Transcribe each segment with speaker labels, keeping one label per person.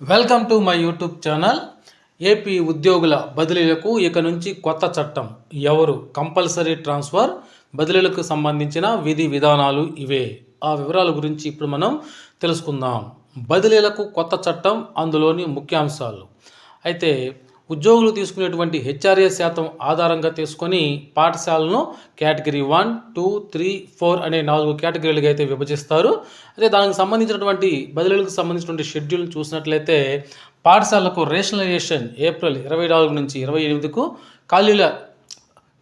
Speaker 1: Welcome to my YouTube channel AP ఉద్యోగుల బదిలీలకు ఇక నుంచి కొత్త చట్టం. ఎవరు? కంపల్సరీ ట్రాన్స్ఫర్ బదిలీలకు సంబంధించిన విధి విధానాలు ఇవే. ఆ వివరాల గురించి ఇప్పుడు మనం తెలుసుకుందాం. బదిలీలకు కొత్త చట్టం అందులోని ముఖ్యాంశాలు. అయితే ఉద్యోగులు తీసుకునేటువంటి హెచ్ఆర్ఏ శాతం ఆధారంగా తీసుకొని పాఠశాలను category one two three four అనే నాలుగు కేటగిరీలుగా అయితే విభజిస్తారు. అదే దానికి సంబంధించినటువంటి బదిలీలకు సంబంధించినటువంటి షెడ్యూల్ని చూసినట్లయితే పాఠశాలకు రేషనలైజేషన్ ఏప్రిల్ ఇరవై నాలుగు నుంచి ఇరవై ఎనిమిదికు ఖాళీల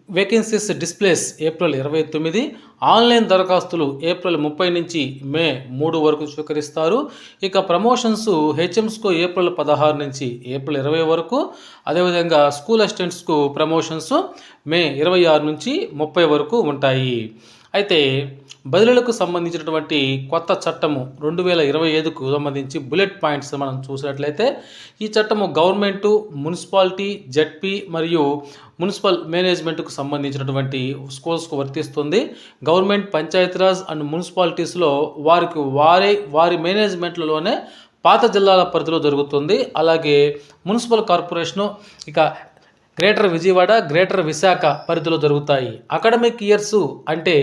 Speaker 1: వేకెన్సీస్ డిస్ప్లేస్ ఏప్రిల్ ఇరవై తొమ్మిది ఆన్లైన్ దరఖాస్తులు ఏప్రిల్ ముప్పై నుంచి మే మూడు వరకు స్వీకరిస్తారు. ఇక ప్రమోషన్స్ హెచ్ఎంస్కు ఏప్రిల్ పదహారు నుంచి ఏప్రిల్ ఇరవై వరకు. అదేవిధంగా స్కూల్ అసిస్టెంట్స్కు ప్రమోషన్స్ మే ఇరవై ఆరు నుంచి ముప్పై వరకు ఉంటాయి. అయితే బదిలీలకు సంబంధించినటువంటి కొత్త చట్టము రెండు వేల ఇరవై ఐదుకు సంబంధించి బుల్లెట్ పాయింట్స్ మనం చూసినట్లయితే ఈ చట్టము గవర్నమెంటు మున్సిపాలిటీ జడ్పీ మరియు మున్సిపల్ మేనేజ్మెంట్కు సంబంధించినటువంటి స్కూల్స్కు వర్తిస్తుంది. గవర్నమెంట్ పంచాయతీరాజ్ అండ్ మున్సిపాలిటీస్లో వారికి వారే వారి మేనేజ్మెంట్లలోనే పాత జిల్లాల పరిధిలో జరుగుతుంది. అలాగే మున్సిపల్ కార్పొరేషను ఇక గ్రేటర్ విజయవాడ గ్రేటర్ విశాఖ పరిధిలో జరుగుతాయి. అకాడమిక్ ఇయర్స్ అంటే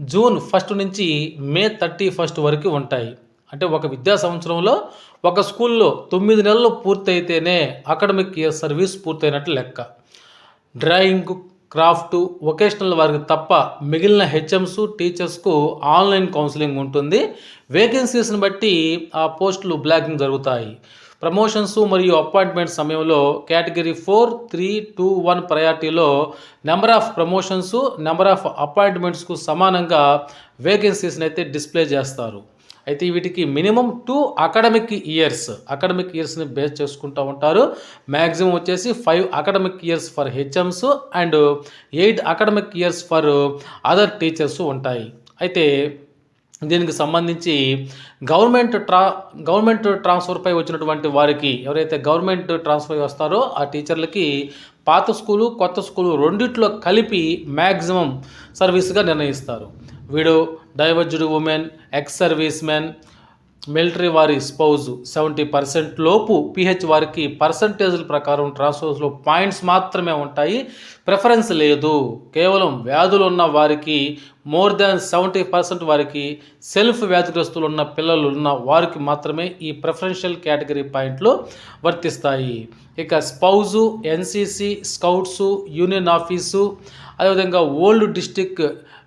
Speaker 1: జూన్ ఫస్ట్ నుంచి మే థర్టీ ఫస్ట్ వరకు ఉంటాయి. అంటే ఒక విద్యా సంవత్సరంలో ఒక స్కూల్లో తొమ్మిది నెలలు పూర్తయితేనే అకాడమిక్ ఇయర్ సర్వీస్ పూర్తయినట్లు లెక్క. డ్రాయింగ్ క్రాఫ్ట్ వొకేషనల్ వారికి తప్ప మిగిలిన హెచ్ఎంస్ టీచర్స్కు ఆన్లైన్ కౌన్సిలింగ్ ఉంటుంది. వేకెన్సీస్ని బట్టి ఆ పోస్టులు బ్లాకింగ్ జరుగుతాయి. ప్రమోషన్స్ మరియు అపాయింట్మెంట్ సమయంలో category four three two one ప్రయారిటీలో number of promotions number of అపాయింట్మెంట్స్కు సమానంగా వేకెన్సీస్ని అయితే డిస్ప్లే చేస్తారు. అయితే వీటికి minimum two academic years academic ఇయర్స్ని base చేసుకుంటూ ఉంటారు. మ్యాక్సిమం వచ్చేసి five academic years for HMs and eight academic years for other teachers ఉంటాయి. అయితే దీనికి సంబంధించి గవర్నమెంట్ ట్రా గవర్నమెంట్ ట్రాన్స్ఫర్పై వచ్చినటువంటి వారికి ఎవరైతే గవర్నమెంట్ ట్రాన్స్ఫర్ వస్తారో ఆ టీచర్లకి పాత స్కూలు కొత్త స్కూలు రెండిట్లో కలిపి మ్యాక్సిమం సర్వీస్గా నిర్ణయిస్తారు. వీడు divorced women ex service men military వారి స్పౌజ్ సెవెంటీ పర్సెంట్ లోపు పిహెచ్ వారికి పర్సంటేజ్ల ప్రకారం ట్రాన్స్ఫర్స్లో పాయింట్స్ మాత్రమే ఉంటాయి. ప్రిఫరెన్స్ లేదు. కేవలం వ్యాధులు ఉన్న వారికి మోర్ దాన్ సెవెంటీ పర్సెంట్ వారికి సెల్ఫ్ వ్యాధిగ్రస్తులు ఉన్న పిల్లలు ఉన్న వారికి మాత్రమే ఈ ప్రిఫరెన్షియల్ కేటగిరీ పాయింట్లు వర్తిస్తాయి. ఇక spouse NCC scouts union office అదేవిధంగా ఓల్డ్ డిస్టిక్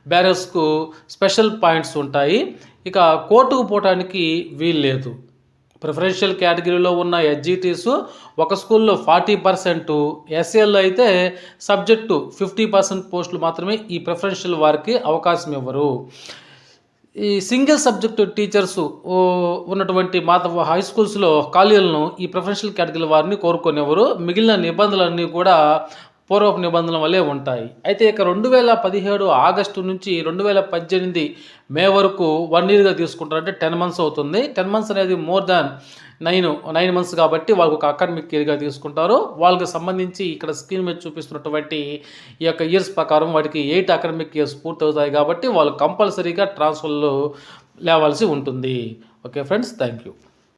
Speaker 1: బ్యారర్స్కు స్పెషల్ పాయింట్స్ ఉంటాయి. ఇక కోర్టుకు పోవటానికి వీలు లేదు. ప్రిఫరెన్షియల్ కేటగిరీలో ఉన్న ఎస్జిటీస్ ఒక స్కూల్లో ఫార్టీ పర్సెంట్ ఎస్ఏల్లో అయితే సబ్జెక్టు ఫిఫ్టీ పర్సెంట్ పోస్టులు మాత్రమే ఈ ప్రిఫరెన్షియల్ వారికి అవకాశం ఇవ్వరు. ఈ సింగిల్ సబ్జెక్టు టీచర్స్ ఉన్నటువంటి మాత హై స్కూల్స్లో ఖాళీలను ఈ ప్రొఫెషనల్ కేటగిరీ వారిని కోరుకునేవారు. మిగిలిన నిబంధనలన్నీ కూడా పూర్వపు నిబంధనల వల్లే ఉంటాయి. అయితే ఇక రెండు వేల పదిహేడు ఆగస్టు నుంచి రెండు వేల పద్దెనిమిది మే వరకు వన్ ఇయర్గా తీసుకుంటారంటే టెన్ మంత్స్ అవుతుంది. టెన్ మంత్స్ అనేది more than nine nine months కాబట్టి వాళ్ళకు ఒక అకాడమిక్ ఇయర్గా తీసుకుంటారు. వాళ్ళకి సంబంధించి ఇక్కడ స్క్రీన్ మీద చూపిస్తున్నటువంటి ఈ యొక్క ఇయర్స్ ప్రకారం వాటికి ఎయిట్ అకాడమిక్ ఇయర్స్ పూర్తవుతాయి కాబట్టి వాళ్ళు కంపల్సరీగా ట్రాన్స్ఫర్లు లేవాల్సి ఉంటుంది. Okay friends thank you.